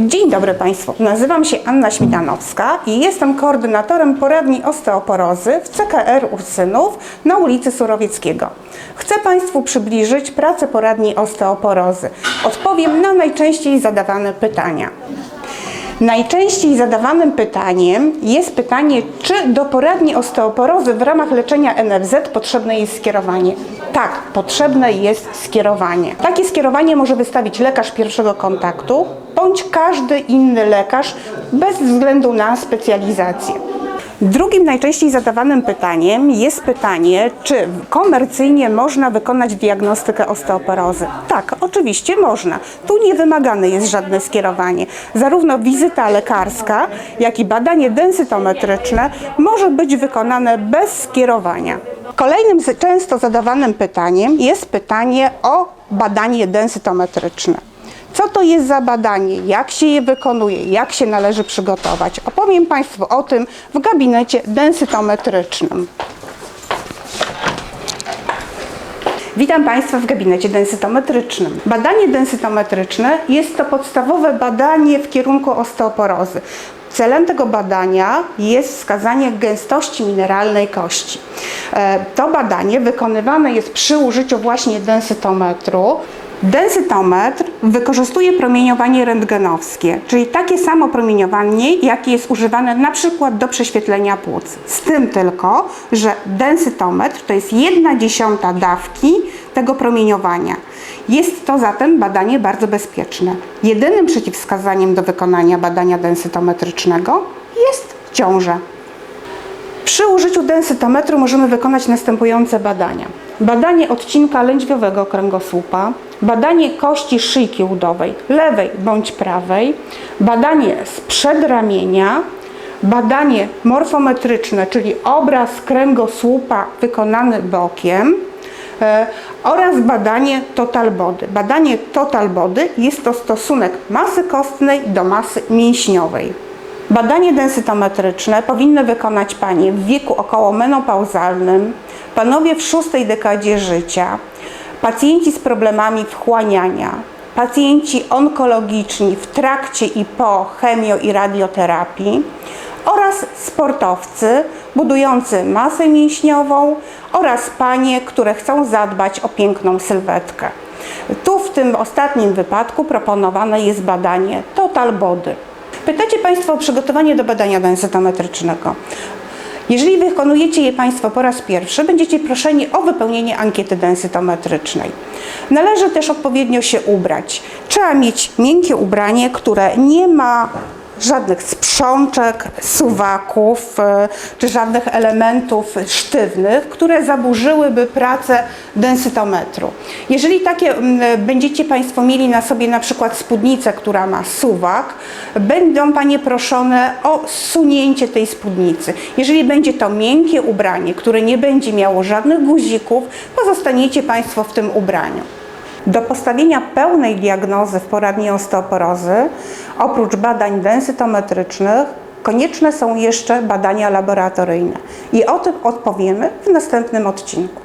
Dzień dobry Państwu. Nazywam się Anna Śmitanowska i jestem koordynatorem poradni osteoporozy w CKR Ursynów na ulicy Surowieckiego. Chcę Państwu przybliżyć pracę poradni osteoporozy. Odpowiem na najczęściej zadawane pytania. Najczęściej zadawanym pytaniem jest pytanie, czy do poradni osteoporozy w ramach leczenia NFZ potrzebne jest skierowanie. Tak, potrzebne jest skierowanie. Takie skierowanie może wystawić lekarz pierwszego kontaktu bądź każdy inny lekarz bez względu na specjalizację. Drugim najczęściej zadawanym pytaniem jest pytanie, czy komercyjnie można wykonać diagnostykę osteoporozy. Tak, oczywiście można. Tu nie wymagane jest żadne skierowanie. Zarówno wizyta lekarska, jak i badanie densytometryczne może być wykonane bez skierowania. Kolejnym często zadawanym pytaniem jest pytanie o badanie densytometryczne. Co to jest za badanie? Jak się je wykonuje? Jak się należy przygotować? Opowiem Państwu o tym w gabinecie densytometrycznym. Witam Państwa w gabinecie densytometrycznym. Badanie densytometryczne jest to podstawowe badanie w kierunku osteoporozy. Celem tego badania jest wskazanie gęstości mineralnej kości. E, To badanie wykonywane jest przy użyciu właśnie densytometru. Densytometr wykorzystuje promieniowanie rentgenowskie, czyli takie samo promieniowanie, jakie jest używane na przykład do prześwietlenia płuc. Z tym tylko, że densytometr to jest jedna dziesiąta dawki tego promieniowania. Jest to zatem badanie bardzo bezpieczne. Jedynym przeciwwskazaniem do wykonania badania densytometrycznego jest ciąża. Przy użyciu densytometru możemy wykonać następujące badania. Badanie odcinka lędźwiowego kręgosłupa, badanie kości szyjki udowej, lewej bądź prawej, badanie z przedramienia, badanie morfometryczne, czyli obraz kręgosłupa wykonany bokiem e, oraz badanie total body. Badanie total body jest to stosunek masy kostnej do masy mięśniowej. Badanie densytometryczne powinny wykonać Panie w wieku około menopauzalnym, Panowie w szóstej dekadzie życia, pacjenci z problemami wchłaniania, pacjenci onkologiczni w trakcie i po chemio i radioterapii oraz sportowcy budujący masę mięśniową oraz panie, które chcą zadbać o piękną sylwetkę. Tu w tym ostatnim wypadku proponowane jest badanie Total Body. Pytacie Państwo o przygotowanie do badania densytometrycznego. Jeżeli wykonujecie je Państwo po raz pierwszy, będziecie proszeni o wypełnienie ankiety densytometrycznej. Należy też odpowiednio się ubrać. Trzeba mieć miękkie ubranie, które nie ma żadnych sprzączek, suwaków e, czy żadnych elementów sztywnych, które zaburzyłyby pracę densytometru. Jeżeli takie będziecie Państwo mieli na sobie na przykład spódnicę, która ma suwak, będą Panie proszone o zsunięcie tej spódnicy. Jeżeli będzie to miękkie ubranie, które nie będzie miało żadnych guzików, pozostaniecie Państwo w tym ubraniu. Do postawienia pełnej diagnozy w poradni osteoporozy, oprócz badań densytometrycznych, konieczne są jeszcze badania laboratoryjne. I o tym odpowiemy w następnym odcinku.